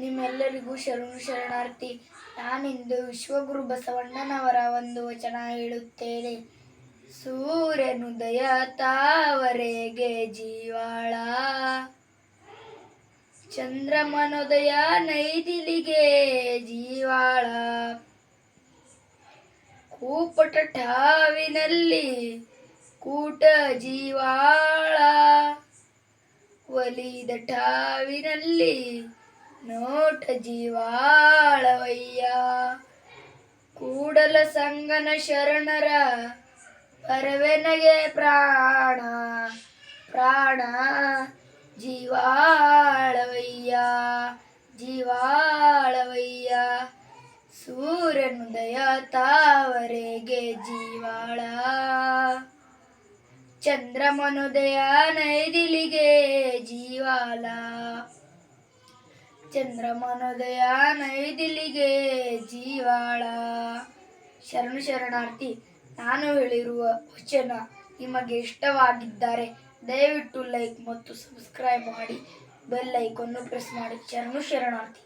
ನಿಮ್ಮೆಲ್ಲರಿಗೂ ಶರಣು ಶರಣಾರ್ಥಿ. ನಾನಿಂದು ವಿಶ್ವಗುರು ಬಸವಣ್ಣನವರ ಒಂದು ವಚನ ಹೇಳುತ್ತೇನೆ. ಸೂರ್ಯನುದಯ ತಾವರೆಗೆ ಜೀವಾಳ. ಚಂದ್ರಮನೋದಯ ನೈದಿಲಿಗೆ ಜೀವಾಳ. ಕೂಪಟ ಠಾವಿನಲ್ಲಿ ಕೂಟ ಜೀವಾಳ. ಒಲಿದ ಠಾವಿನಲ್ಲಿ ನೋಟ ಜೀವಾಳವಯ್ಯ. ಕೂಡಲ ಸಂಗನ ಶರಣರ ಪರವೆನಗೆ ಪ್ರಾಣ. ಪ್ರಾಣ ಜೀವಾಳವಯ್ಯ ಜೀವಾಳವಯ್ಯ. ಸೂರ್ಯನುದಯ ತಾವರೆಗೆ ಜೀವಾಳ. ಚಂದ್ರಮನುದಯ ನೈದಿಲಿಗೆ ಚಂದ್ರಮನೋದಯ ನೈದಿಲಿಗೆ ಜೀವಾಳ. ಶರಣು ಶರಣಾರ್ಥಿ, ನಾನು ಹೇಳಿರುವ ವಚನ ನಿಮಗೆ ಇಷ್ಟವಾಗಿದ್ದಾರೆ ದಯವಿಟ್ಟು ಲೈಕ್ ಮತ್ತು ಸಬ್ಸ್ಕ್ರೈಬ್ ಮಾಡಿ, ಬೆಲ್ ಐಕನ್ನು ಪ್ರೆಸ್ ಮಾಡಿ. ಶರಣು ಶರಣಾರ್ಥಿ.